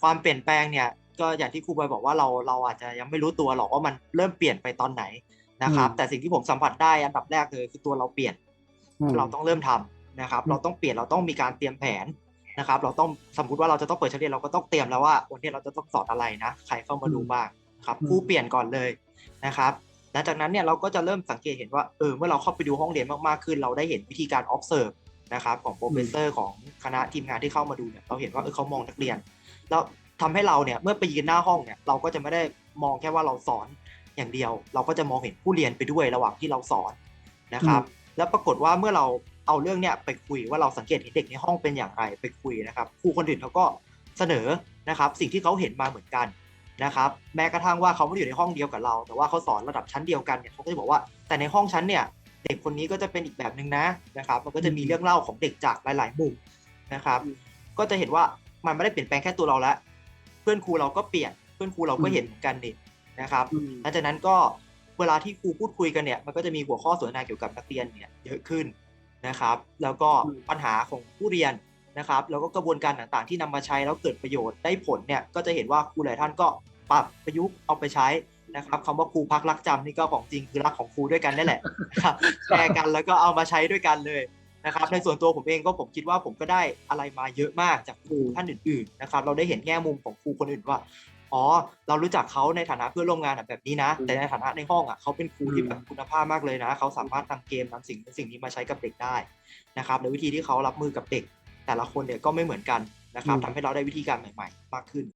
ความเปลี่ยนแปลงเนี่ยก็อย่างที่ครูบอยบอกว่าเราเราอาจจะยังไม่รู้ตัวหรอกว่ามันเริ่มเปลี่ยนไปตอนไหนนะครับอืมแต่สิ่งที่ผมสัมผัสได้อันดับแรกเลยคือตัวเราเปลี่ยนอืมเราต้องเริ่มทำนะครับอืมเราต้องเปลี่ยนเราต้องมีการเตรียมแผนนะครับ เราต้องสมมติว่าเราจะต้องเปิดชั้นเรียนเราก็ต้องเตรียมแล้วว่าวันนี้เราจะต้องสอนอะไรนะใครเข้ามาดูบ้างครับครูเปลี่ยนก่อนเลยนะครับหลังจากนั้นเนี่ยเราก็จะเริ่มสังเกตเห็นว่าเออเมื่อเราเข้าไปดูห้องเรียนมากๆขึ้น เราได้เห็นวิธีการ observe นะครับของโปรเฟสเซอร์ของคณะทีมงานที่เข้ามาดูเนี่ยเราเห็นว่าเออเขามองนักเรียน แล้วทำให้เราเนี่ยเมื่อไปยืนหน้าห้องเนี่ยเราก็จะไม่ได้มองแค่ว่าเราสอนอย่างเดียว เราก็จะมองเห็นผู้เรียนไปด้วยระหว่างที่เราสอนนะครับ แล้วปรากฏว่าเมื่อเราเอาเรื่องเนี้ยไปคุยว่าเราสังเกตเห็นเด็กในห้องเป็นอย่างไรไปคุยนะครับครูคนอื่นเขาก็เสนอนะครับสิ่งที่เขาเห็นมาเหมือนกันนะครับแม้กระทั่งว่าเขาไม่ได้อยู่ในห้องเดียวกับเรา แต่ว่าเขาสอนระดับชั้นเดียวกันเนี่ยเขาก็จะบอกว่าแต่ในห้องชั้นเนี่ยเด็กคนนี้ก็จะเป็นอีกแบบหนึ่งนะนะครับมันก็จะมีเรื่องเล่าของเด็กจากหลาย ๆ มุมนะครับ ก็จะเห็นว่า มันไม่ได้เปลี่ยนแปลงแค่ตัวเราแล้วเพื่อนครูเราก็เปลี่ยน เพื่อนครูเราก็เห็นเหมือนกันนี่นะครับอืมหลังจากนั้นก็เวลาที่ครูพูดคุยกันเนี่ยมันก็จะมีหัวข้อสนทนาเกี่ยวกับนักเรียนเนี่ยเยอะขึ้นนะครับ แล้วก็อืมปัญหาของผู้เรียนนะครับ แล้วก็กระบวนการต่างๆ ที่นำมาใช้แล้วเกิดประโยชน์ได้ผลเนี่ยก็จะเห็นว่าครูหลายท่านก็ปรับประยุกต์เอาไปใช้นะครับคำว่าครูพักรักจำนี่ก็ของจริงคือรักของครูด้วยกันนี่แหละนะครับแชร์กันแล้วก็เอามาใช้ด้วยกันเลย นะครับในส่วนตัวผมเองก็ผมคิดว่าผมก็ได้อะไรมาเยอะมากจากครูท่านอื่นๆนะครับเราได้เห็นแง่มุมของครูคนอื่นว่าอ๋อเรารู้จักเขาในฐานะเพื่อนร่วมงานอะแบบนี้นะอืมแต่ในฐานะในห้องอะเขาเป็นครูที่อืมแบบคุณภาพมากเลยนะเขาสามารถนำเกมนำสิ่งสิ่งนี้มาใช้กับเด็กได้นะครับและวิธีที่เขารับมือกับเด็ก แต่ละคนเนี่ยก็ไม่เหมือนกันนะครับทำให้เราได้วิธีการใหม่ ๆ มากขึ้น